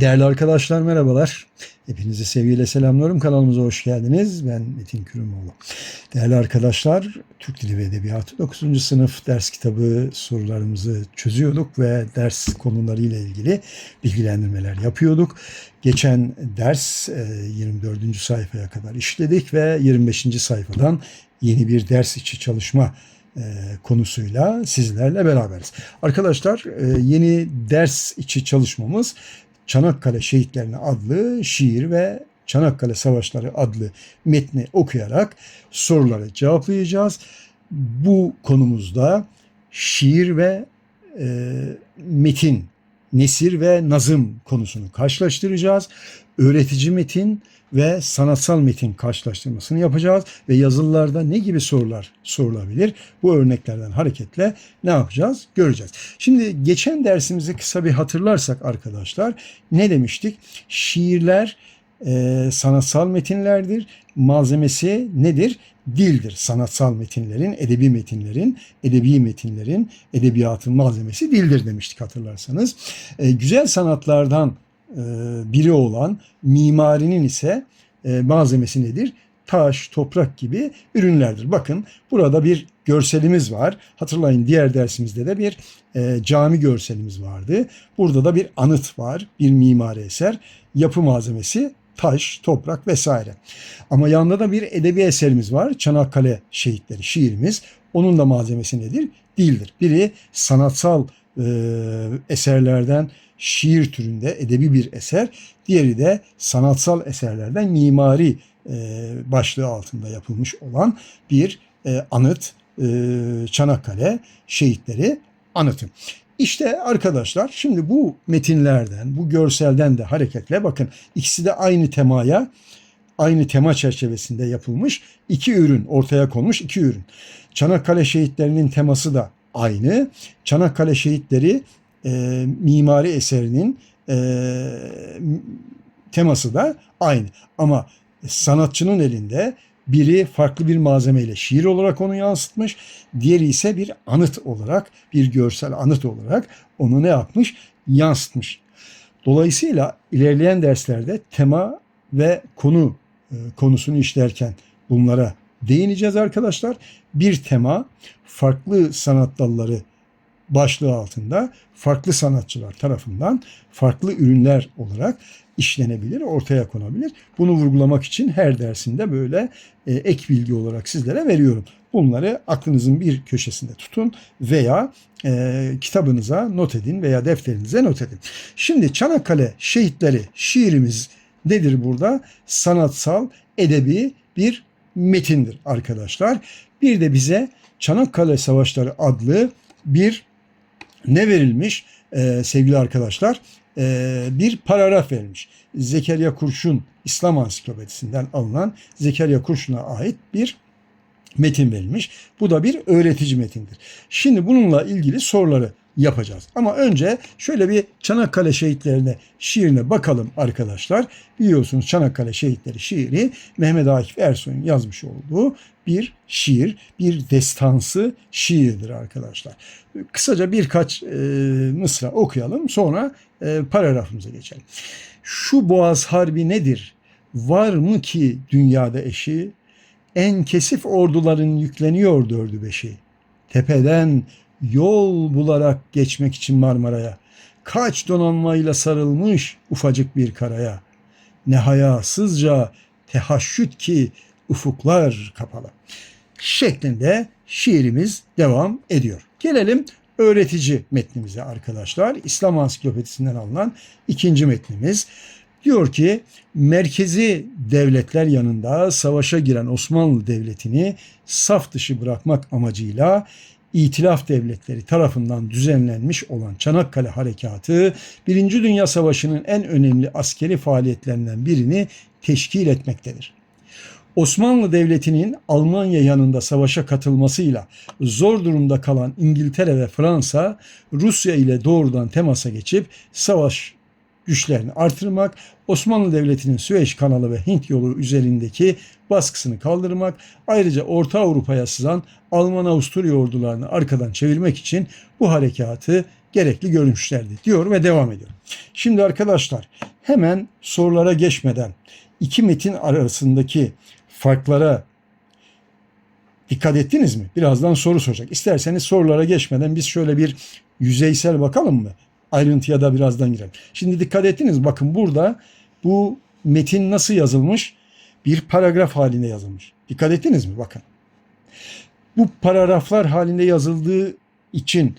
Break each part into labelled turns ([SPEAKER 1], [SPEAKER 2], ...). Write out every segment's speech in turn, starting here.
[SPEAKER 1] Değerli arkadaşlar merhabalar. Hepinizi sevgiyle selamlıyorum. Kanalımıza hoş geldiniz. Ben Metin Kürümoğlu. Değerli arkadaşlar, Türk Dili ve Edebiyatı 9. sınıf ders kitabı sorularımızı çözüyorduk ve ders konularıyla ilgili bilgilendirmeler yapıyorduk. Geçen ders e, 24. sayfaya kadar işledik ve 25. sayfadan yeni bir ders içi çalışma e, konusuyla sizlerle beraberiz. Arkadaşlar e, yeni ders içi çalışmamız Çanakkale Şehitlerine adlı şiir ve Çanakkale Savaşları adlı metni okuyarak soruları cevaplayacağız. Bu konumuzda şiir ve e, metin, nesir ve nazım konusunu karşılaştıracağız. Öğretici metin ve sanatsal metin karşılaştırmasını yapacağız ve yazılılarda ne gibi sorular sorulabilir? Bu örneklerden hareketle ne yapacağız? Göreceğiz. Şimdi geçen dersimizi kısa bir hatırlarsak arkadaşlar ne demiştik? Şiirler e, sanatsal metinlerdir. Malzemesi nedir? Dildir. Sanatsal metinlerin, edebi metinlerin, edebi metinlerin, edebiyatın malzemesi dildir demiştik hatırlarsanız. E, güzel sanatlardan biri olan mimarinin ise e, malzemesi nedir? Taş, toprak gibi ürünlerdir. Bakın burada bir görselimiz var. Hatırlayın diğer dersimizde de bir e, cami görselimiz vardı. Burada da bir anıt var, bir mimari eser. Yapı malzemesi taş, toprak vesaire. Ama yanında da bir edebi eserimiz var. Çanakkale Şehitleri şiirimiz. Onun da malzemesi nedir? Dildir. Biri sanatsal e, eserlerden şiir türünde edebi bir eser. Diğeri de sanatsal eserlerden mimari e, başlığı altında yapılmış olan bir e, anıt e, Çanakkale şehitleri anıtı. İşte arkadaşlar şimdi bu metinlerden, bu görselden de hareketle bakın ikisi de aynı temaya, aynı tema çerçevesinde yapılmış iki ürün ortaya konmuş iki ürün. Çanakkale şehitlerinin teması da aynı. Çanakkale şehitleri e, mimari eserinin e, teması da aynı. Ama sanatçının elinde biri farklı bir malzemeyle şiir olarak onu yansıtmış. Diğeri ise bir anıt olarak, bir görsel anıt olarak onu ne yapmış? Yansıtmış. Dolayısıyla ilerleyen derslerde tema ve konu e, konusunu işlerken bunlara değineceğiz arkadaşlar. Bir tema farklı sanat dalları başlığı altında farklı sanatçılar tarafından farklı ürünler olarak işlenebilir, ortaya konabilir. Bunu vurgulamak için her dersinde böyle e, ek bilgi olarak sizlere veriyorum. Bunları aklınızın bir köşesinde tutun veya e, kitabınıza not edin veya defterinize not edin. Şimdi Çanakkale şehitleri şiirimiz nedir burada? Sanatsal, edebi bir metindir arkadaşlar. Bir de bize Çanakkale Savaşları adlı bir ne verilmiş ee, sevgili arkadaşlar? Ee, bir paragraf verilmiş. Zekeriya Kurşun İslam Ansiklopedisinden alınan Zekeriya Kurşun'a ait bir metin verilmiş. Bu da bir öğretici metindir. Şimdi bununla ilgili soruları yapacağız. Ama önce şöyle bir Çanakkale şehitlerine şiirine bakalım arkadaşlar. Biliyorsunuz Çanakkale şehitleri şiiri Mehmet Akif Ersoy'un yazmış olduğu bir şiir, bir destansı şiirdir arkadaşlar. Kısaca birkaç e, mısra okuyalım sonra e, paragrafımıza geçelim. Şu boğaz harbi nedir? Var mı ki dünyada eşi? En kesif orduların yükleniyor dördü beşi. Tepeden yol bularak geçmek için Marmara'ya. Kaç donanmayla sarılmış ufacık bir karaya. Ne hayasızca tehaşüt ki ufuklar kapalı. Şeklinde şiirimiz devam ediyor. Gelelim öğretici metnimize arkadaşlar. İslam Ansiklopedisinden alınan ikinci metnimiz. Diyor ki merkezi devletler yanında savaşa giren Osmanlı Devleti'ni saf dışı bırakmak amacıyla İtilaf devletleri tarafından düzenlenmiş olan Çanakkale Harekatı, Birinci Dünya Savaşı'nın en önemli askeri faaliyetlerinden birini teşkil etmektedir. Osmanlı Devleti'nin Almanya yanında savaşa katılmasıyla zor durumda kalan İngiltere ve Fransa, Rusya ile doğrudan temasa geçip savaş güçlerini artırmak, Osmanlı Devleti'nin Süveyş kanalı ve Hint yolu üzerindeki baskısını kaldırmak, ayrıca Orta Avrupa'ya sızan Alman Avusturya ordularını arkadan çevirmek için bu harekatı gerekli görmüşlerdi diyor ve devam ediyor. Şimdi arkadaşlar hemen sorulara geçmeden iki metin arasındaki farklara dikkat ettiniz mi? Birazdan soru soracak. İsterseniz sorulara geçmeden biz şöyle bir yüzeysel bakalım mı? Ayrıntıya da birazdan girelim. Şimdi dikkat ettiniz? Bakın burada bu metin nasıl yazılmış? Bir paragraf halinde yazılmış. Dikkat ettiniz mi? Bakın. Bu paragraflar halinde yazıldığı için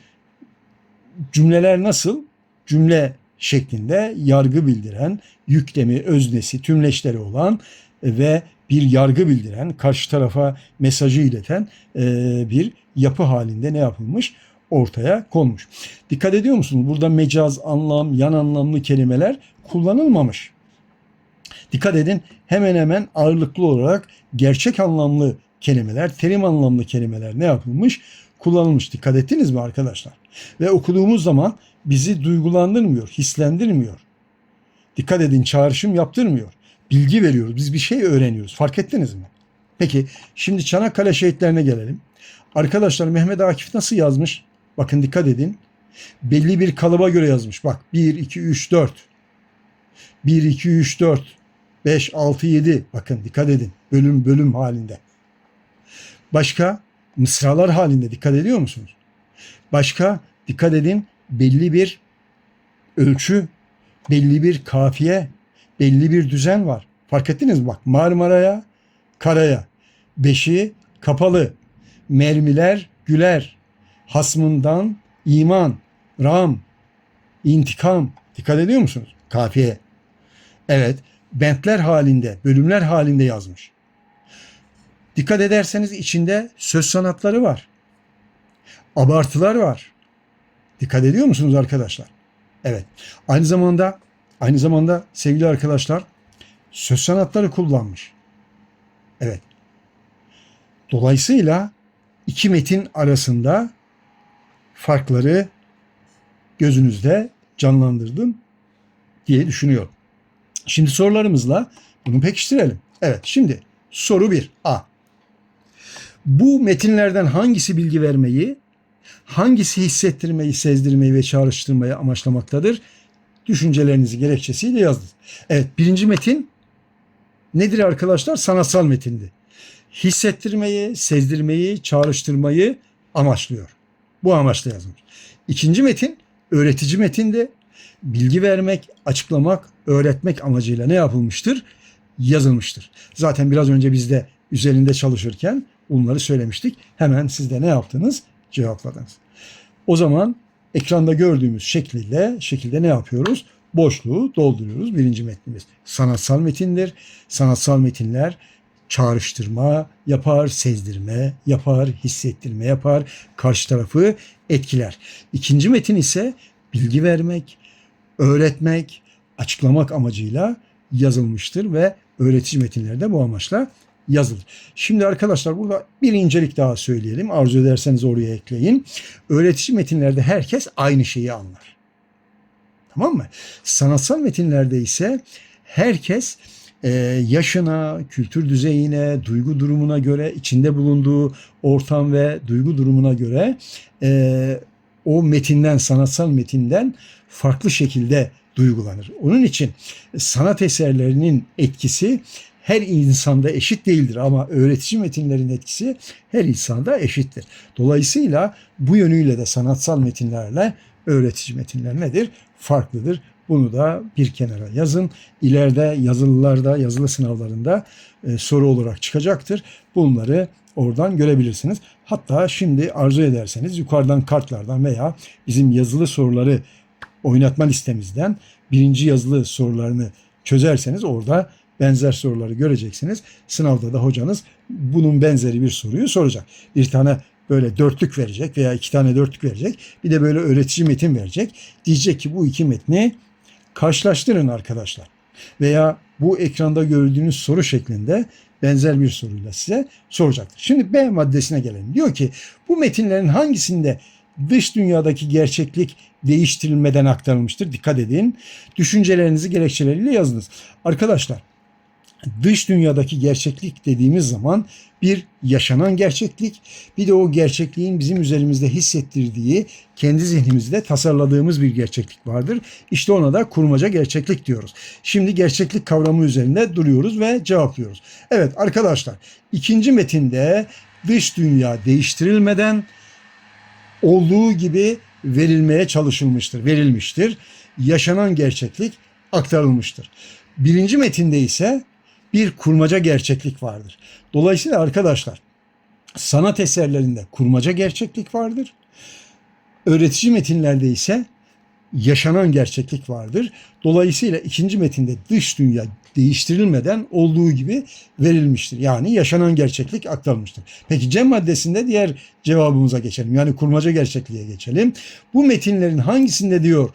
[SPEAKER 1] cümleler nasıl? Cümle şeklinde yargı bildiren, yüklemi, öznesi, tümleşleri olan ve bir yargı bildiren, karşı tarafa mesajı ileten bir yapı halinde ne yapılmış? Ortaya konmuş. Dikkat ediyor musunuz? Burada mecaz, anlam, yan anlamlı kelimeler kullanılmamış. Dikkat edin hemen hemen ağırlıklı olarak gerçek anlamlı kelimeler, terim anlamlı kelimeler ne yapılmış? Kullanılmış. Dikkat ettiniz mi arkadaşlar? Ve okuduğumuz zaman bizi duygulandırmıyor, hislendirmiyor. Dikkat edin çağrışım yaptırmıyor. Bilgi veriyoruz. Biz bir şey öğreniyoruz. Fark ettiniz mi? Peki şimdi Çanakkale şehitlerine gelelim. Arkadaşlar Mehmet Akif nasıl yazmış? Bakın dikkat edin. Belli bir kalıba göre yazmış. Bak 1, 2, 3, 4. 1, 2, 3, 4. 5, 6, 7. Bakın dikkat edin. Bölüm bölüm halinde. Başka mısralar halinde dikkat ediyor musunuz? Başka dikkat edin belli bir ölçü, belli bir kafiye, belli bir düzen var. Fark ettiniz mi? Bak Marmara'ya, karaya. Beşi kapalı. Mermiler güler. Hasmından iman, ram, intikam. Dikkat ediyor musunuz? Kafiye. Evet, bentler halinde, bölümler halinde yazmış. Dikkat ederseniz içinde söz sanatları var. Abartılar var. Dikkat ediyor musunuz arkadaşlar? Evet. Aynı zamanda aynı zamanda sevgili arkadaşlar söz sanatları kullanmış. Evet. Dolayısıyla iki metin arasında farkları gözünüzde canlandırdım diye düşünüyorum. Şimdi sorularımızla bunu pekiştirelim. Evet şimdi soru 1 A. Bu metinlerden hangisi bilgi vermeyi, hangisi hissettirmeyi, sezdirmeyi ve çağrıştırmayı amaçlamaktadır? Düşüncelerinizi gerekçesiyle yazdınız. Evet birinci metin nedir arkadaşlar? Sanatsal metindi. Hissettirmeyi, sezdirmeyi, çağrıştırmayı amaçlıyor. Bu amaçla yazılmış. İkinci metin öğretici metinde bilgi vermek, açıklamak, öğretmek amacıyla ne yapılmıştır? Yazılmıştır. Zaten biraz önce biz de üzerinde çalışırken bunları söylemiştik. Hemen siz de ne yaptınız? Cevapladınız. O zaman ekranda gördüğümüz şekliyle şekilde ne yapıyoruz? Boşluğu dolduruyoruz. Birinci metnimiz sanatsal metindir. Sanatsal metinler çağrıştırma yapar, sezdirme yapar, hissettirme yapar, karşı tarafı etkiler. İkinci metin ise bilgi vermek, öğretmek, açıklamak amacıyla yazılmıştır ve öğretici metinlerde bu amaçla yazılır. Şimdi arkadaşlar burada bir incelik daha söyleyelim. Arzu ederseniz oraya ekleyin. Öğretici metinlerde herkes aynı şeyi anlar. Tamam mı? Sanatsal metinlerde ise herkes e, yaşına, kültür düzeyine, duygu durumuna göre, içinde bulunduğu ortam ve duygu durumuna göre e, o metinden, sanatsal metinden farklı şekilde duygulanır. Onun için sanat eserlerinin etkisi her insanda eşit değildir ama öğretici metinlerin etkisi her insanda eşittir. Dolayısıyla bu yönüyle de sanatsal metinlerle öğretici metinler nedir? Farklıdır. Bunu da bir kenara yazın. İleride yazılılarda, yazılı sınavlarında e, soru olarak çıkacaktır. Bunları oradan görebilirsiniz. Hatta şimdi arzu ederseniz yukarıdan kartlardan veya bizim yazılı soruları oynatma listemizden birinci yazılı sorularını çözerseniz orada benzer soruları göreceksiniz. Sınavda da hocanız bunun benzeri bir soruyu soracak. Bir tane böyle dörtlük verecek veya iki tane dörtlük verecek. Bir de böyle öğretici metin verecek. Diyecek ki bu iki metni karşılaştırın arkadaşlar. Veya bu ekranda gördüğünüz soru şeklinde benzer bir soruyla size soracaktır. Şimdi B maddesine gelelim. Diyor ki bu metinlerin hangisinde dış dünyadaki gerçeklik değiştirilmeden aktarılmıştır? Dikkat edin. Düşüncelerinizi gerekçeleriyle yazınız. Arkadaşlar dış dünyadaki gerçeklik dediğimiz zaman bir yaşanan gerçeklik, bir de o gerçekliğin bizim üzerimizde hissettirdiği, kendi zihnimizde tasarladığımız bir gerçeklik vardır. İşte ona da kurmaca gerçeklik diyoruz. Şimdi gerçeklik kavramı üzerinde duruyoruz ve cevaplıyoruz. Evet arkadaşlar, ikinci metinde dış dünya değiştirilmeden olduğu gibi verilmeye çalışılmıştır, verilmiştir. Yaşanan gerçeklik aktarılmıştır. Birinci metinde ise bir kurmaca gerçeklik vardır. Dolayısıyla arkadaşlar sanat eserlerinde kurmaca gerçeklik vardır. Öğretici metinlerde ise yaşanan gerçeklik vardır. Dolayısıyla ikinci metinde dış dünya değiştirilmeden olduğu gibi verilmiştir. Yani yaşanan gerçeklik aktarılmıştır. Peki Cem maddesinde diğer cevabımıza geçelim. Yani kurmaca gerçekliğe geçelim. Bu metinlerin hangisinde diyor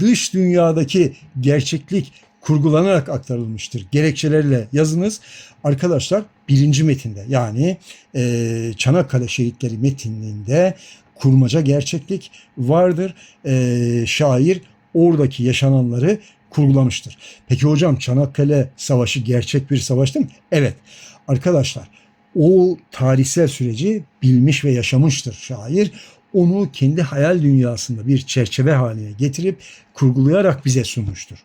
[SPEAKER 1] dış dünyadaki gerçeklik kurgulanarak aktarılmıştır. Gerekçelerle yazınız. Arkadaşlar birinci metinde yani e, Çanakkale Şehitleri metninde kurmaca gerçeklik vardır. E, şair oradaki yaşananları kurgulamıştır. Peki hocam Çanakkale Savaşı gerçek bir savaştı mı? Evet. Arkadaşlar o tarihsel süreci bilmiş ve yaşamıştır şair. Onu kendi hayal dünyasında bir çerçeve haline getirip kurgulayarak bize sunmuştur.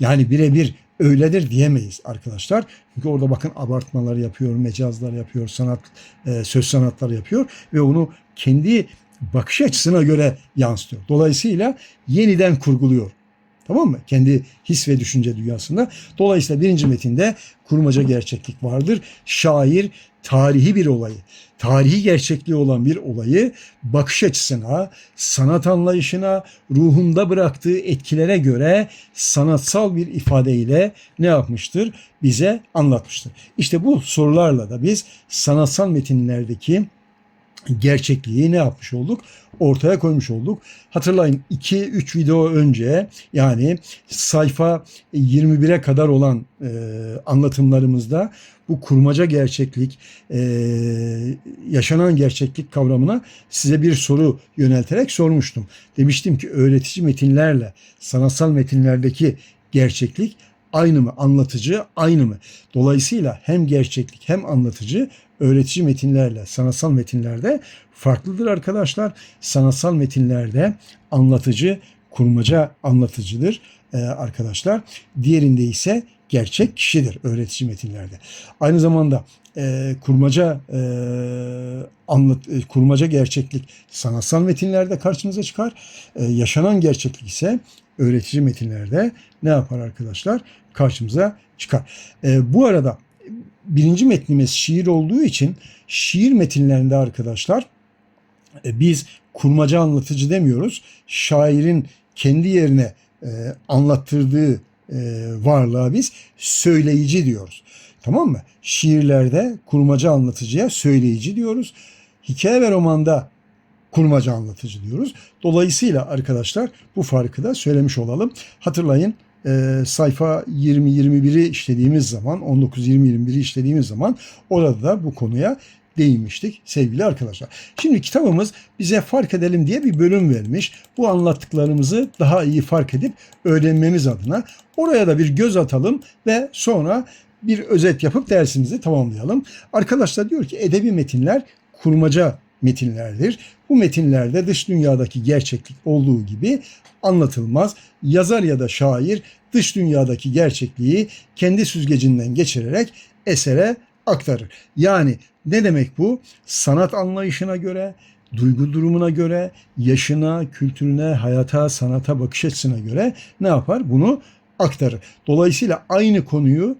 [SPEAKER 1] Yani birebir öyledir diyemeyiz arkadaşlar. Çünkü orada bakın abartmalar yapıyor, mecazlar yapıyor, sanat e, söz sanatları yapıyor ve onu kendi bakış açısına göre yansıtıyor. Dolayısıyla yeniden kurguluyor. Tamam mı? Kendi his ve düşünce dünyasında. Dolayısıyla birinci metinde kurmaca gerçeklik vardır. Şair tarihi bir olayı, tarihi gerçekliği olan bir olayı bakış açısına, sanat anlayışına, ruhunda bıraktığı etkilere göre sanatsal bir ifadeyle ne yapmıştır? Bize anlatmıştır. İşte bu sorularla da biz sanatsal metinlerdeki gerçekliği ne yapmış olduk? Ortaya koymuş olduk. Hatırlayın 2-3 video önce yani sayfa 21'e kadar olan e, anlatımlarımızda bu kurmaca gerçeklik, e, yaşanan gerçeklik kavramına size bir soru yönelterek sormuştum. Demiştim ki öğretici metinlerle sanatsal metinlerdeki gerçeklik aynı mı? Anlatıcı aynı mı? Dolayısıyla hem gerçeklik hem anlatıcı öğretici metinlerle sanatsal metinlerde farklıdır arkadaşlar. Sanatsal metinlerde anlatıcı kurmaca anlatıcıdır e, arkadaşlar. Diğerinde ise gerçek kişidir öğretici metinlerde. Aynı zamanda e, kurmaca e, anlat e, kurmaca gerçeklik sanatsal metinlerde karşımıza çıkar. E, yaşanan gerçeklik ise öğretici metinlerde ne yapar arkadaşlar? Karşımıza çıkar. E, bu arada birinci metnimiz şiir olduğu için şiir metinlerinde arkadaşlar e, biz kurmaca anlatıcı demiyoruz. Şairin kendi yerine e, anlattırdığı e, varlığa biz söyleyici diyoruz. Tamam mı? Şiirlerde kurmaca anlatıcıya söyleyici diyoruz. Hikaye ve romanda kurmaca anlatıcı diyoruz. Dolayısıyla arkadaşlar bu farkı da söylemiş olalım. Hatırlayın e, sayfa 20-21'i işlediğimiz zaman 19-20-21'i işlediğimiz zaman orada da bu konuya değinmiştik sevgili arkadaşlar. Şimdi kitabımız bize fark edelim diye bir bölüm vermiş. Bu anlattıklarımızı daha iyi fark edip öğrenmemiz adına oraya da bir göz atalım ve sonra bir özet yapıp dersimizi tamamlayalım. Arkadaşlar diyor ki edebi metinler kurmaca metinlerdir. Bu metinlerde dış dünyadaki gerçeklik olduğu gibi anlatılmaz. Yazar ya da şair dış dünyadaki gerçekliği kendi süzgecinden geçirerek esere aktarır. Yani ne demek bu? Sanat anlayışına göre, duygu durumuna göre, yaşına, kültürüne, hayata, sanata bakış açısına göre ne yapar? Bunu aktarır. Dolayısıyla aynı konuyu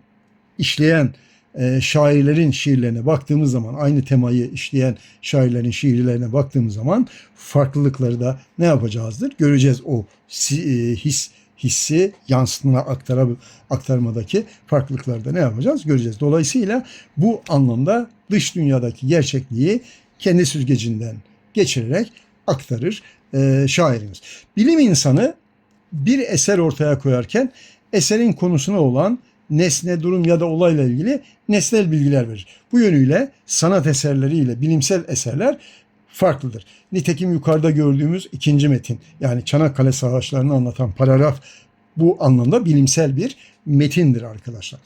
[SPEAKER 1] işleyen e, şairlerin şiirlerine baktığımız zaman aynı temayı işleyen şairlerin şiirlerine baktığımız zaman farklılıkları da ne yapacağızdır? Göreceğiz o e, his hissi yansıtma aktara, aktarmadaki farklılıkları da ne yapacağız? Göreceğiz. Dolayısıyla bu anlamda dış dünyadaki gerçekliği kendi süzgecinden geçirerek aktarır e, şairimiz. Bilim insanı bir eser ortaya koyarken eserin konusuna olan nesne, durum ya da olayla ilgili nesnel bilgiler verir. Bu yönüyle sanat eserleriyle bilimsel eserler farklıdır. Nitekim yukarıda gördüğümüz ikinci metin yani Çanakkale Savaşları'nı anlatan paragraf bu anlamda bilimsel bir metindir arkadaşlar.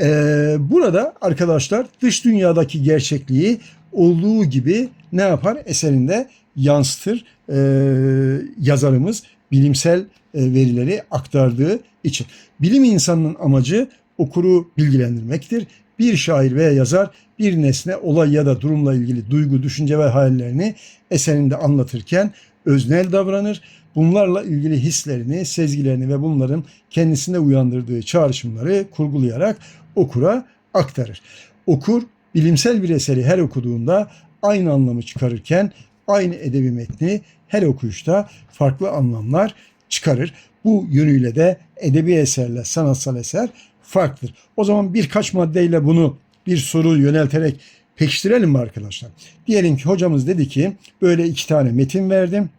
[SPEAKER 1] Ee, burada arkadaşlar dış dünyadaki gerçekliği olduğu gibi ne yapar? Eserinde yansıtır ee, yazarımız bilimsel e, verileri aktardığı için. Bilim insanının amacı okuru bilgilendirmektir. Bir şair veya yazar bir nesne, olay ya da durumla ilgili duygu, düşünce ve hayallerini eserinde anlatırken öznel davranır. Bunlarla ilgili hislerini, sezgilerini ve bunların kendisinde uyandırdığı çağrışımları kurgulayarak okura aktarır. Okur bilimsel bir eseri her okuduğunda aynı anlamı çıkarırken aynı edebi metni her okuyuşta farklı anlamlar çıkarır. Bu yönüyle de edebi eserle sanatsal eser farklıdır. O zaman birkaç maddeyle bunu bir soru yönelterek pekiştirelim mi arkadaşlar? Diyelim ki hocamız dedi ki böyle iki tane metin verdim.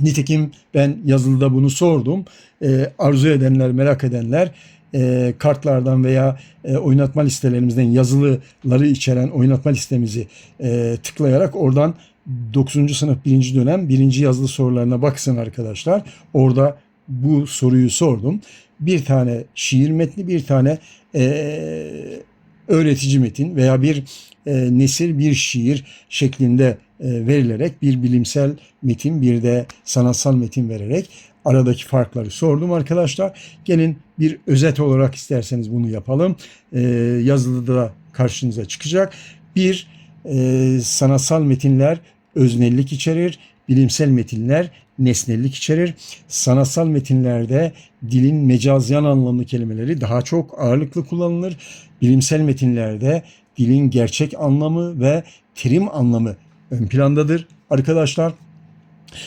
[SPEAKER 1] Nitekim ben yazılıda bunu sordum. E, arzu edenler, merak edenler e, kartlardan veya e, oynatma listelerimizden yazılıları içeren oynatma listemizi e, tıklayarak oradan 9. sınıf 1. dönem 1. yazılı sorularına baksın arkadaşlar. Orada bu soruyu sordum. Bir tane şiir metni, bir tane e, öğretici metin veya bir e, nesir, bir şiir şeklinde e, verilerek bir bilimsel metin, bir de sanatsal metin vererek aradaki farkları sordum arkadaşlar. Gelin bir özet olarak isterseniz bunu yapalım. E, yazılıda da karşınıza çıkacak. Bir, e, sanatsal metinler öznellik içerir. Bilimsel metinler nesnellik içerir. Sanatsal metinlerde dilin mecazyan anlamlı kelimeleri daha çok ağırlıklı kullanılır. Bilimsel metinlerde dilin gerçek anlamı ve terim anlamı ön plandadır. Arkadaşlar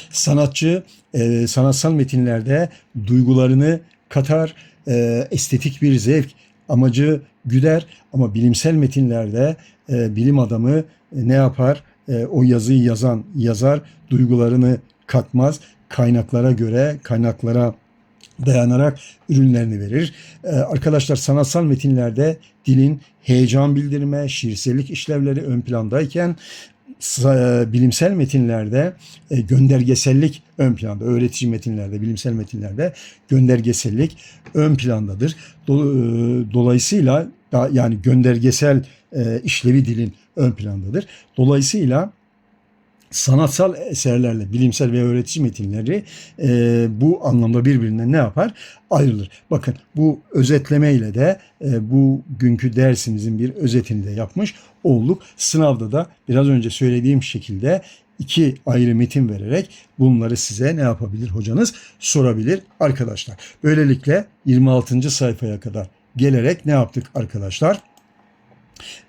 [SPEAKER 1] sanatçı e, sanatsal metinlerde duygularını katar, e, estetik bir zevk amacı güder ama bilimsel metinlerde e, bilim adamı e, ne yapar? E, o yazıyı yazan yazar duygularını katmaz. Kaynaklara göre, kaynaklara dayanarak ürünlerini verir. Ee, arkadaşlar sanatsal metinlerde dilin heyecan bildirme, şiirsellik işlevleri ön plandayken e, bilimsel metinlerde e, göndergesellik ön planda. Öğretici metinlerde, bilimsel metinlerde göndergesellik ön plandadır. E, dolayısıyla yani göndergesel işlevi dilin ön plandadır. Dolayısıyla sanatsal eserlerle bilimsel ve öğretici metinleri e, bu anlamda birbirinden ne yapar? Ayrılır. Bakın bu özetlemeyle de e, bu günkü dersimizin bir özetini de yapmış olduk. Sınavda da biraz önce söylediğim şekilde iki ayrı metin vererek bunları size ne yapabilir hocanız sorabilir arkadaşlar. Böylelikle 26. sayfaya kadar gelerek ne yaptık arkadaşlar?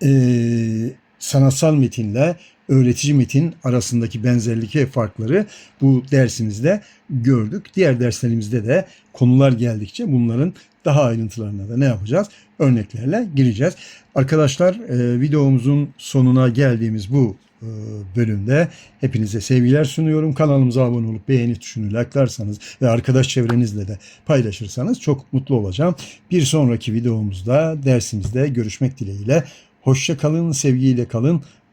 [SPEAKER 1] Ee, sanatsal metinle öğretici metin arasındaki benzerlik ve farkları bu dersimizde gördük. Diğer derslerimizde de konular geldikçe bunların daha ayrıntılarına da ne yapacağız? Örneklerle gireceğiz. Arkadaşlar e, videomuzun sonuna geldiğimiz bu e, bölümde hepinize sevgiler sunuyorum. Kanalımıza abone olup beğeni tuşunu like'larsanız ve arkadaş çevrenizle de paylaşırsanız çok mutlu olacağım. Bir sonraki videomuzda dersimizde görüşmek dileğiyle. Hoşça kalın, sevgiyle kalın.